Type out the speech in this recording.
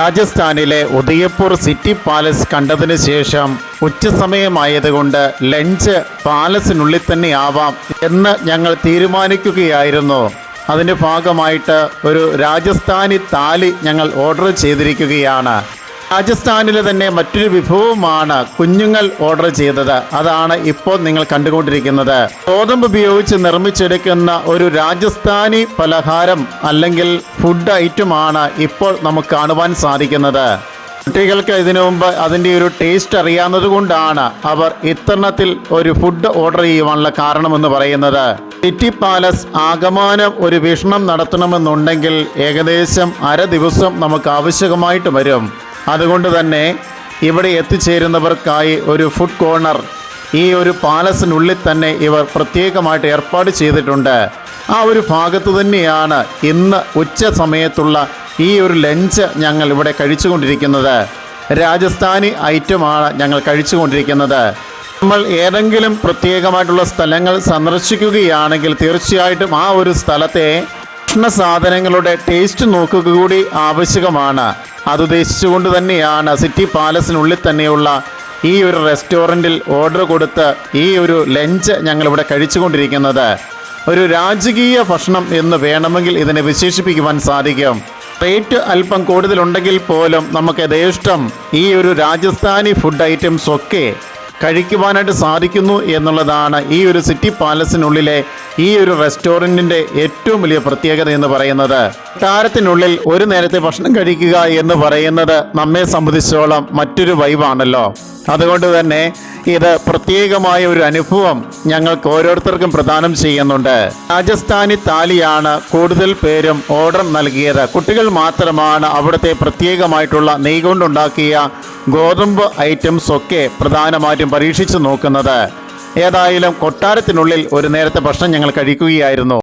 രാജസ്ഥാനിലെ Udaipur city palace കണ്ടതിന് ശേഷം ഉച്ചസമയമായതുകൊണ്ട് ലഞ്ച് പാലസിനുള്ളിൽ തന്നെ ആവാം എന്ന് ഞങ്ങൾ തീരുമാനിക്കുകയായിരുന്നു. അതിന്റെ ഭാഗമായിട്ട് ഒരു രാജസ്ഥാനി താലി ഞങ്ങൾ ഓർഡർ ചെയ്തിരിക്കുകയാണ്. രാജസ്ഥാനിലെ തന്നെ മറ്റൊരു വിഭവമാണ് കുഞ്ഞുങ്ങൾ ഓർഡർ ചെയ്തത്. അതാണ് ഇപ്പോൾ നിങ്ങൾ കണ്ടുകൊണ്ടിരിക്കുന്നത്. ഗോതമ്പ് ഉപയോഗിച്ച് നിർമ്മിച്ചെടുക്കുന്ന ഒരു രാജസ്ഥാനി പലഹാരം അല്ലെങ്കിൽ ഫുഡ് ഐറ്റമാണ് ഇപ്പോൾ നമുക്ക് കാണുവാൻ സാധിക്കുന്നത്. കുട്ടികൾക്ക് ഇതിനു മുമ്പ് അതിന്റെ ഒരു ടേസ്റ്റ് അറിയാവുന്നത് കൊണ്ടാണ് അവർ ഇത്തരണത്തിൽ ഒരു ഫുഡ് ഓർഡർ ചെയ്യുവാനുള്ള കാരണമെന്ന് പറയുന്നത്. സിറ്റി പാലസ് ആഗമാനം ഒരു വീക്ഷണം നടത്തണമെന്നുണ്ടെങ്കിൽ ഏകദേശം അര ദിവസം നമുക്ക് ആവശ്യമായിട്ട് വരും. അതുകൊണ്ട് തന്നെ ഇവിടെ എത്തിച്ചേരുന്നവർക്കായി ഒരു ഫുഡ് കോർണർ ഈ ഒരു പാലസിനുള്ളിൽ തന്നെ ഇവർ പ്രത്യേകമായിട്ട് ഏർപ്പാട് ചെയ്തിട്ടുണ്ട്. ആ ഒരു ഭാഗത്ത് തന്നെയാണ് ഇന്ന് ഉച്ച സമയത്തുള്ള ഈ ഒരു ലഞ്ച് ഞങ്ങൾ ഇവിടെ കഴിച്ചുകൊണ്ടിരിക്കുന്നത്. രാജസ്ഥാനി ഐറ്റമാണ് ഞങ്ങൾ കഴിച്ചുകൊണ്ടിരിക്കുന്നത്. നമ്മൾ ഏതെങ്കിലും പ്രത്യേകമായിട്ടുള്ള സ്ഥലങ്ങൾ സന്ദർശിക്കുകയാണെങ്കിൽ തീർച്ചയായിട്ടും ആ ഒരു സ്ഥലത്തെ ഭക്ഷണ സാധനങ്ങളുടെ ടേസ്റ്റ് നോക്കുക കൂടി ആവശ്യകമാണ്. അതുദ്ദേശിച്ചുകൊണ്ട് തന്നെയാണ് സിറ്റി പാലസിനുള്ളിൽ തന്നെയുള്ള ഈ ഒരു റെസ്റ്റോറന്റിൽ ഓർഡർ കൊടുത്ത് ഈ ഒരു ലഞ്ച് ഞങ്ങളിവിടെ കഴിച്ചുകൊണ്ടിരിക്കുന്നത്. ഒരു രാജകീയ ഭക്ഷണം എന്ന് വേണമെങ്കിൽ ഇതിനെ വിശേഷിപ്പിക്കുവാൻ സാധിക്കും. റേറ്റ് അല്പം കൂടുതലുണ്ടെങ്കിൽ പോലും നമുക്ക് യഥേഷ്ടം ഈ ഒരു രാജസ്ഥാനി ഫുഡ് ഐറ്റംസ് ഒക്കെ കഴിക്കുവാനായിട്ട് സാധിക്കുന്നു എന്നുള്ളതാണ് ഈ ഒരു സിറ്റി പാലസിനുള്ളിലെ ഈ ഒരു റെസ്റ്റോറന്റിന്റെ ഏറ്റവും വലിയ പ്രത്യേകത എന്ന് പറയുന്നത്. താരത്തിനുള്ളിൽ ഒരു നേരത്തെ ഭക്ഷണം കഴിക്കുക എന്ന് പറയുന്നത് നമ്മെ സംബന്ധിച്ചോളം മറ്റൊരു വൈബാണല്ലോ അതുകൊണ്ട് തന്നെ ഇത് പ്രത്യേകമായ ഒരു അനുഭവം ഞങ്ങൾക്ക് ഓരോരുത്തർക്കും പ്രദാനം ചെയ്യുന്നുണ്ട്. രാജസ്ഥാനി താലിയാണ് കൂടുതൽ പേരും ഓർഡർ നൽകിയത്. കുട്ടികൾ മാത്രമാണ് അവിടുത്തെ പ്രത്യേകമായിട്ടുള്ള നെയ് കൊണ്ടുണ്ടാക്കിയ ഗോതമ്പ് ഐറ്റംസ് ഒക്കെ പ്രധാനമായിട്ടും പരീക്ഷിച്ചു നോക്കുന്നത്. ഏതായാലും കൊട്ടാരത്തിനുള്ളിൽ ഒരു നേരത്തെ ഭക്ഷണം ഞങ്ങൾ കഴിക്കുകയായിരുന്നു.